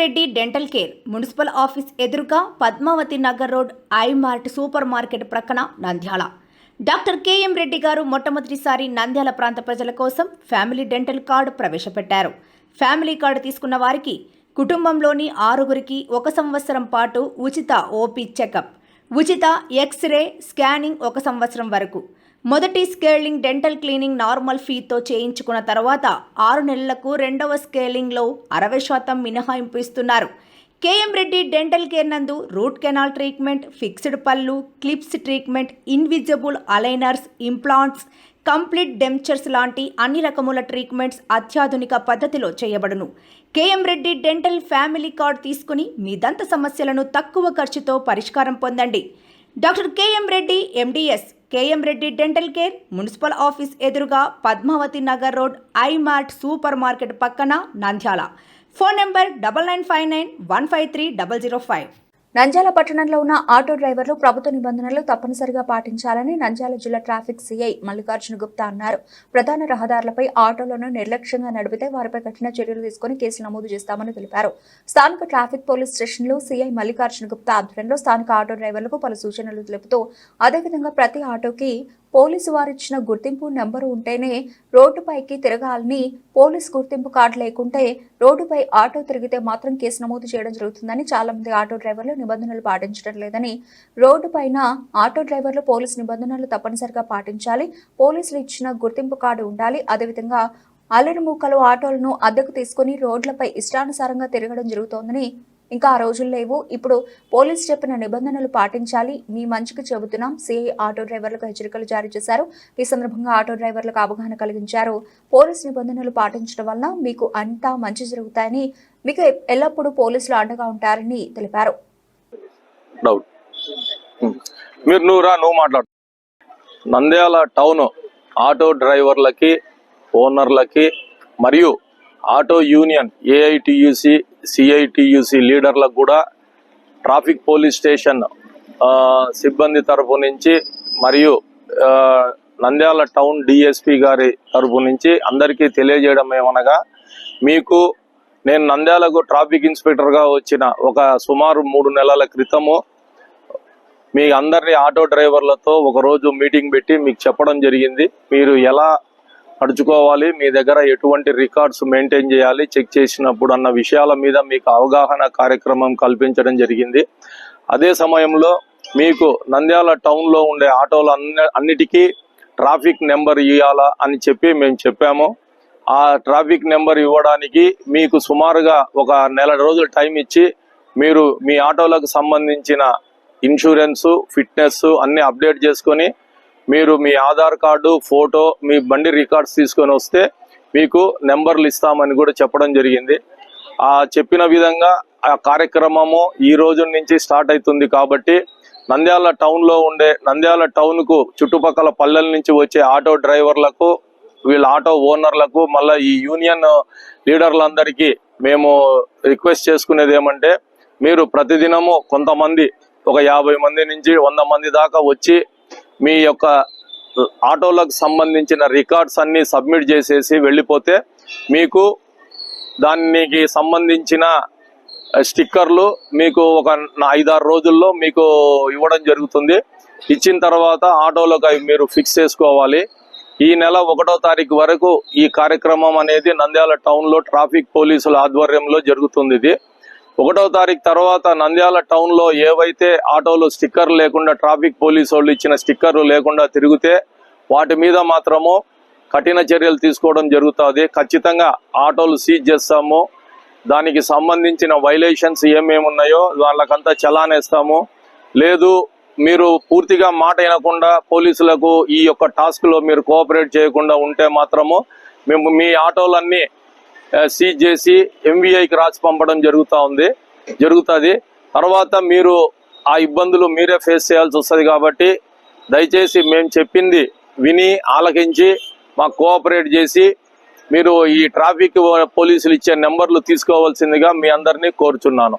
Reddy dental care. Municipal office ఎదురుగా Padmavathi Nagar road iMart super market ప్రక్కన Nandyal. Doctor KM Reddy గారు మొట్టమొదటిసారి నంద్యాల ప్రాంత ప్రజల కోసం ఫ్యామిలీ డెంటల్ కార్డు ప్రవేశపెట్టారు. ఫ్యామిలీ కార్డు తీసుకున్న వారికి కుటుంబంలోని ఆరుగురికి ఒక సంవత్సరం పాటు ఉచిత ఓపీ చెకప్ ఉచిత ఎక్స్రే స్కానింగ్ ఒక సంవత్సరం వరకు. మొదటి స్కేలింగ్ డెంటల్ క్లీనింగ్ నార్మల్ ఫీతో చేయించుకున్న తర్వాత ఆరు నెలలకు రెండవ స్కేలింగ్లో అరవై శాతం మినహాయింపు ఇస్తున్నారు. కేఎం రెడ్డి డెంటల్ కేర్ నందు రూట్ కెనాల్ ట్రీట్మెంట్ ఫిక్స్డ్ పళ్ళు clips treatment invisible aligners implants complete dentures లాంటి అన్ని రకముల ట్రీట్మెంట్స్ అత్యాధునిక పద్ధతిలో చేయబడును. KM Reddy dental family card తీసుకుని మీ దంత సమస్యలను తక్కువ ఖర్చుతో పరిష్కారం పొందండి. Doctor KM Reddy MDS. KM Reddy dental care municipal office ఎదురుగా Padmavathi Nagar road iMart super market పక్కన Nandyal. Phone number double nine five nine one five three double zero five. Nandyal పట్టణంలో ఉన్న ఆటో డ్రైవర్లు ప్రభుత్వ నిబంధనలు తప్పనిసరిగా పాటించాలని నంద్యాల జిల్లా ట్రాఫిక్ సీఐ మల్లికార్జున గుప్తా అన్నారు. ప్రధాన రహదారులపై ఆటోలను నిర్లక్ష్యంగా నడిపితే వారిపై కఠిన చర్యలు తీసుకుని కేసులు నమోదు చేస్తామని తెలిపారు. స్థానిక ట్రాఫిక్ పోలీస్ స్టేషన్లో సిఐ మల్లికార్జున గుప్తా ఆధ్వర్యంలో స్థానిక ఆటో డ్రైవర్లకు పలు సూచనలు తెలుపుతూ అదేవిధంగా ప్రతి ఆటోకి పోలీసు వారిచ్చిన గుర్తింపు నెంబరు ఉంటేనే రోడ్డుపైకి తిరగాలని పోలీస్ గుర్తింపు కార్డు లేకుంటే రోడ్డుపై ఆటో తిరిగితే మాత్రం కేసు నమోదు చేయడం జరుగుతుందని చాలా మంది ఆటో డ్రైవర్లు నిబంధనలు పాటించడం లేదని రోడ్డు పైన ఆటో డ్రైవర్లు పోలీస్ నిబంధనలు తప్పనిసరిగా పాటించాలి. పోలీసులు ఇచ్చిన గుర్తింపు కార్డు ఉండాలి. అదేవిధంగా అల్లరి మూకలు ఆటోలను అద్దెకు తీసుకుని రోడ్లపై ఇష్టానుసారంగా తిరగడం జరుగుతోందని ఇంకా ఆ రోజులు లేవు ఇప్పుడు పోలీసు చెప్పిన నిబంధనలు పాటించాలి. మీ మంచికి చెబుతున్నాం. సిఐ ఆటో డ్రైవర్లకు హెచ్చరికలు జారీ చేశారు. ఈ సందర్భంగా ఆటో డ్రైవర్లకు అవగాహన కలిగించారు. పోలీసు నిబంధనలు పాటించడం వల్ల మీకు అంతా మంచి జరుగుతాయని మీకు ఎల్లప్పుడూ పోలీసులు అండగా ఉంటారని తెలిపారు. Hmm. మీరు నువ్వు రా నువ్వు మాట్లాడు. నంద్యాల టౌన్ ఆటో డ్రైవర్లకి ఓనర్లకి మరియు ఆటో యూనియన్ ఏఐటియుసి సిఐటియుసి లీడర్లకు కూడా ట్రాఫిక్ పోలీస్ స్టేషన్ సిబ్బంది తరఫు నుంచి మరియు నంద్యాల టౌన్ డిఎస్పి గారి తరపు నుంచి అందరికీ తెలియజేయడం ఏమనగా మీకు నేను నంద్యాలకు ట్రాఫిక్ ఇన్స్పెక్టర్గా వచ్చిన ఒక సుమారు మూడు నెలల క్రితము మీ అందరినీ ఆటో డ్రైవర్లతో ఒక రోజు మీటింగ్ పెట్టి మీకు చెప్పడం జరిగింది. మీరు ఎలా నడుచుకోవాలి మీ దగ్గర ఎటువంటి రికార్డ్స్ మెయింటైన్ చేయాలి చెక్ చేసినప్పుడు అన్న విషయాల మీద మీకు అవగాహన కార్యక్రమం కల్పించడం జరిగింది. అదే సమయంలో మీకు నంద్యాల టౌన్లో ఉండే ఆటోలు అన్ని అన్నిటికీ ట్రాఫిక్ నెంబర్ ఇవ్వాలా అని చెప్పి మేము చెప్పాము. ఆ ట్రాఫిక్ నెంబర్ ఇవ్వడానికి మీకు సుమారుగా ఒక నెల రోజులు టైం ఇచ్చి మీరు మీ ఆటోలకు సంబంధించిన ఇన్సూరెన్సు ఫిట్నెస్ అన్ని అప్డేట్ చేసుకొని మీరు మీ ఆధార్ కార్డు ఫోటో మీ బండి రికార్డ్స్ తీసుకొని వస్తే మీకు నెంబర్లు ఇస్తామని కూడా చెప్పడం జరిగింది. ఆ చెప్పిన విధంగా ఆ కార్యక్రమము ఈ రోజు నుంచి స్టార్ట్ అవుతుంది కాబట్టి నంద్యాల టౌన్లో ఉండే నంద్యాల టౌన్కు చుట్టుపక్కల పల్లెల నుంచి వచ్చే ఆటో డ్రైవర్లకు వీళ్ళ ఆటో ఓనర్లకు మళ్ళీ ఈ యూనియన్ లీడర్లందరికీ మేము రిక్వెస్ట్ చేసుకునేది ఏమంటే మీరు ప్రతిదినము కొంతమంది ఒక యాభై మంది నుంచి వంద మంది దాకా వచ్చి మీ యొక్క ఆటోలకు సంబంధించిన రికార్డ్స్ అన్ని సబ్మిట్ చేసేసి వెళ్ళిపోతే మీకు దానికి సంబంధించిన స్టిక్కర్లు మీకు ఒక ఐదారు రోజుల్లో మీకు ఇవ్వడం జరుగుతుంది. ఇచ్చిన తర్వాత ఆటోలకు అవి మీరు ఫిక్స్ చేసుకోవాలి. ఈ నెల ఒకటో తారీఖు వరకు ఈ కార్యక్రమం అనేది నంద్యాల టౌన్లో ట్రాఫిక్ పోలీసుల ఆధ్వర్యంలో జరుగుతుంది ఇది. ఒకటో తారీఖు తర్వాత నంద్యాల టౌన్లో ఏవైతే ఆటోలు స్టిక్కర్ లేకుండా ట్రాఫిక్ పోలీసు వాళ్ళు ఇచ్చిన స్టిక్కర్లు లేకుండా తిరిగితే వాటి మీద మాత్రము కఠిన చర్యలు తీసుకోవడం జరుగుతుంది. ఖచ్చితంగా ఆటోలు సీజ్ చేస్తాము. దానికి సంబంధించిన వైలేషన్స్ ఏమేమి ఉన్నాయో వాళ్ళకంతా చలానేస్తాము. లేదు మీరు పూర్తిగా మాట వినకుండా పోలీసులకు ఈ యొక్క టాస్క్లో మీరు కోఆపరేట్ చేయకుండా ఉంటే మాత్రము మేము మీ ఆటోలన్నీ సీజ్ చేసి ఎంవీఐకి రాసి పంపడం జరుగుతూ ఉంది. జరుగుతుంది. తర్వాత మీరు ఆ ఇబ్బందులు మీరే ఫేస్ చేయాల్సి వస్తుంది కాబట్టి దయచేసి మేము చెప్పింది విని ఆలకించి మాకు కోఆపరేట్ చేసి మీరు ఈ ట్రాఫిక్ పోలీసులు ఇచ్చే నెంబర్లు తీసుకోవాల్సిందిగా మీ అందరినీ కోరుచున్నాను.